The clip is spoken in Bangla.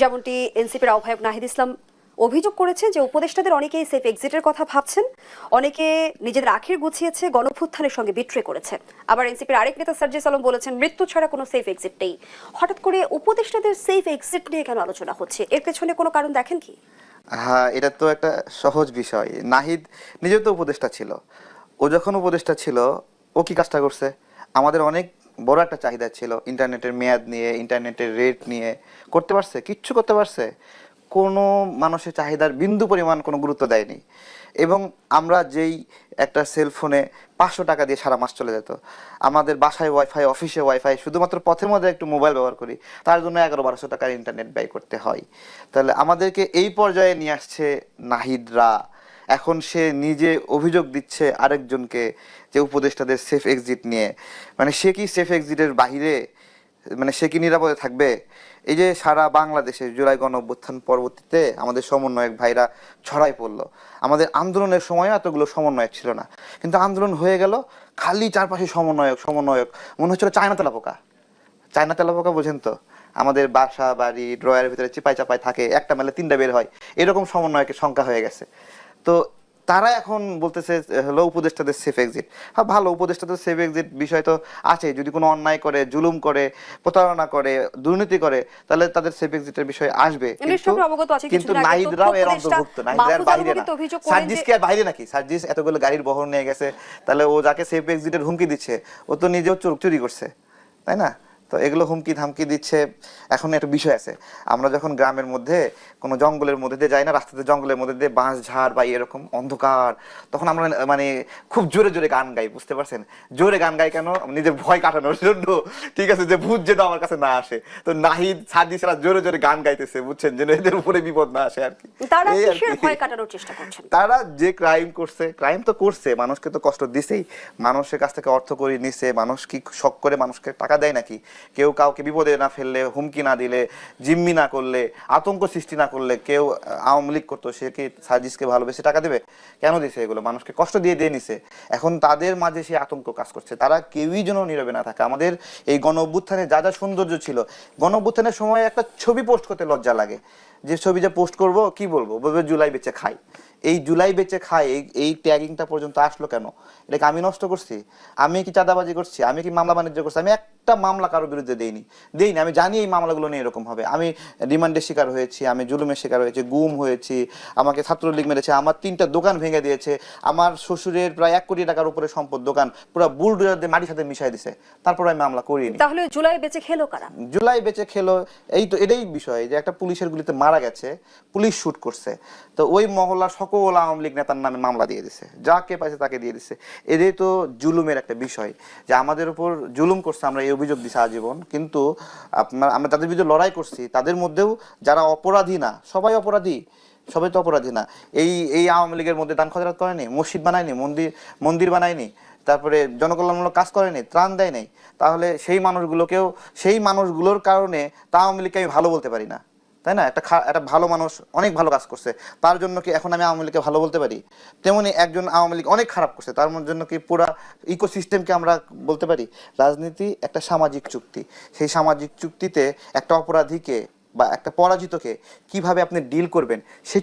যেমনটি এনসিপির আহ্বায়ক নাহিদ ইসলাম অভিযোগ করেছেন যে উপদেষ্টাদের অনেকেই সেফ এক্সিটের কথা ভাবছেন। অনেকে নিজেদের আখির গুছিয়েছে, গণভ্যুত্থানের সঙ্গে বিট্রে করেছে। আবার এনসিপির আরেক নেতা সার্জিস আলম বলেছেন, মৃত্যু ছাড়া কোনো সেফ এক্সিট নেই। হঠাৎ করে উপদেষ্টাদের সেফ এক্সিট নিয়ে কেন আলোচনা হচ্ছে? এর পেছনে কোনো কারণ দেখেন কি? হ্যাঁ এটা তো একটা সহজ বিষয়। নাহিদ নিজেও তো উপদেষ্টা ছিল। ও যখন উপদেষ্টা ছিল, ও কি কাজটা করছে? আমাদের অনেক বড় একটা চাহিদা ছিল ইন্টারনেটের মেয়াদ নিয়ে ইন্টারনেটের রেট নিয়ে। করতে পারছে? কিচ্ছু করতে পারছে? কোনো মানুষের চাহিদার বিন্দু পরিমাণ কোনো গুরুত্ব দেয়নি। এবং আমরা যেই একটা সেলফোনে পাঁচশো টাকা দিয়ে সারা মাস চলে যেত। আমাদের বাসায় ওয়াইফাই অফিসে ওয়াইফাই শুধুমাত্র পথের মধ্যে একটু মোবাইল ব্যবহার করি, তার জন্য এগারো বারোশো টাকার ইন্টারনেট ব্যয় করতে হয়। তাহলে আমাদেরকে এই পর্যায়ে নিয়ে আসছে নাহিদরা এখন সে নিজে অভিযোগ দিচ্ছে আরেকজনকে যে উপদেষ্টাদের সেফ এক্সিট নিয়ে। মানে সে কি সেফ এক্সিটের বাহিরে মানে সে কি নিরাপদে থাকবে? এই যে সারা বাংলাদেশে জুলাই গণ অভ্যুত্থান পরবর্তীতে আমাদের সমন্বয়ক ভাইরা ছড়াই পড়ল। আমাদের আন্দোলনের সময় এতগুলো সমন্বয়ক ছিল না। কিন্তু আন্দোলন হয়ে গেল, খালি চারপাশে সমন্বয়ক সমন্বয়ক। মনে হচ্ছিল চায়না তেলা পোকা চায়না তেলা পোকা বোঝেন তো? আমাদের বাসা, বাড়ি, ড্রয়ারের ভিতরে চিপাই চাপাই থাকে, একটা মেলে তিনটা বের হয়। এরকম সমন্বয়কের সংখ্যা হয়ে গেছে। তো তারা এখন বলতেছে হলো উপদেষ্টাদের সেফ এক্সিট হ্যাঁ ভালো উপদেষ্টাদের সেফ এক্সিট বিষয় তো আছে। যদি কোনো অন্যায় করে জুলুম করে প্রতারণা করে দুর্নীতি করে তাহলে তাদের সেফ এক্সিটের বিষয় আসবে। কিন্তু নাহিদরাও এর অন্তর্ভুক্ত। নাহিদরা এর মাহফুজ আলম বাইরে কিন্তু না অভিযোগ করেন সার্জিস যে- কি আর বাইরে নাকি? সার্জিস এতগুলো গাড়ির বহর নিয়ে গেছে তাহলে ও যাকে সেফ এক্সিটের হুমকি দিচ্ছে ও তো নিজেও চোর চুরি করছে তাই না? তো এগুলো হুমকি ধামকি দিচ্ছে। এখন একটা বিষয় আছে। আমরা যখন গ্রামের মধ্যে কোনো জঙ্গলের মধ্যে দিয়ে যাই না রাস্তাতে জঙ্গলের মধ্যে দিয়ে বাঁশ ঝাড় বা এরকম অন্ধকার তখন আমরা মানে খুব জোরে জোরে গান গাই বুঝতে পারছেন? জোরে গান গাই কেন? নিজের ভয় কাটানোর জন্য ঠিক আছে? যে ভূত যেন আমার কাছে না আসে। তো নাহিদ সার্জিসরা জোরে জোরে গান গাইতেছে বুঝছেন? যেন এদের উপরে বিপদ না আসে আর কি তারা যে ক্রাইম করছে ক্রাইম তো করছে মানুষকে তো কষ্ট দিছেই। মানুষের কাছ থেকে অর্থ করে নিছে মানুষ কি শখ করে মানুষকে টাকা দেয় নাকি? কেউ কাউকে বিপদে না ফেললে, হুমকি না দিলে, জিম্মি না করলে, আতঙ্ক সৃষ্টি না করলে কেউ আওয়ামী লীগ করতো, সে কি সার্জিসকে ভালোবেসে টাকা দেবে? কেন দিছে এগুলো? মানুষকে কষ্ট দিয়ে দিয়ে নিছে। এখন তাদের মাঝে সে আতঙ্ক কাজ করছে। তারা কেউই যেন নীরবে না থাকে। আমাদের এই গণ অভ্যুত্থানে যা যা সৌন্দর্য ছিল গণ অভ্যুত্থানের সময় একটা ছবি পোস্ট করতে লজ্জা লাগে। যে ছবি যে পোস্ট করব, কি বলব? বলবে, জুলাই বেচে খাই। এই জুলাই বেচে খাই এই এই ট্যাগিংটা পর্যন্ত আসলো কেন? এটাকে আমি নষ্ট করছি? আমি কি চাঁদাবাজি করছি? আমি কি মামলা বাণিজ্য করছি? আমি একটা মামলা কারোর বিরুদ্ধে দেইনি। দেইনি আমি জানি এই মামলাগুলো নিয়ে এরকম হবে। আমি রিমান্ডের শিকার হয়েছি আমি জুলুমের শিকার হয়েছি গুম হয়েছি আমাকে ছাত্রলীগ মেরেছে আমার তিনটা দোকান ভেঙে দিয়েছে আমার শ্বশুরের প্রায় এক কোটি টাকার উপরে সম্পদ দোকান পুরো বুলডোজার দিয়ে মাটির সাথে মিশাই দিছে। তারপর আমি মামলা করিনি। তাহলে জুলাই বেঁচে খেলো কারা? জুলাই বেঁচে খেলো এই তো এটাই বিষয় যে একটা পুলিশের গুলিতে মারা গেছে পুলিশ শুট করছে। তো ওই মহল্লার সকল আওয়ামী লীগ নেতার নামে মামলা দিয়ে দিছে। যাকে পাইছে তাকে দিয়ে দিছে। এটাই তো জুলুমের একটা বিষয় যে আমাদের উপর জুলুম করছে, আমরা এই অভিযোগ দিছি আজীবন। কিন্তু আপনার, আমরা তাদের বিরুদ্ধে লড়াই করছি, তাদের মধ্যেও যারা অপরাধী না, সবাই অপরাধী, সবাই তো অপরাধী না। এই এই আওয়ামী লীগের মধ্যে দান খজরাত করেনি, মসজিদ বানায়নি, মন্দির মন্দির বানায়নি, তারপরে জনকল্যাণমূলক কাজ করেনি, ত্রাণ দেয় নাই তাহলে সেই মানুষগুলোকেও, সেই মানুষগুলোর কারণে তা আওয়ামী লীগকে আমি ভালো বলতে পারি না। তাই না? একটা একটা ভালো মানুষ অনেক ভালো কাজ করছে। তার জন্য কি এখন আমি আওয়ামী লীগকে ভালো বলতে পারি? তেমনি একজন আওয়ামী লীগ অনেক খারাপ করছে, তার জন্য কি পুরা ইকোসিস্টেমকে আমরা বলতে পারি? রাজনীতি একটা সামাজিক চুক্তি। সেই সামাজিক চুক্তিতে একটা অপরাধীকে বা একটা পরাজিতকে কীভাবে আপনি ডিল করবেন, সেই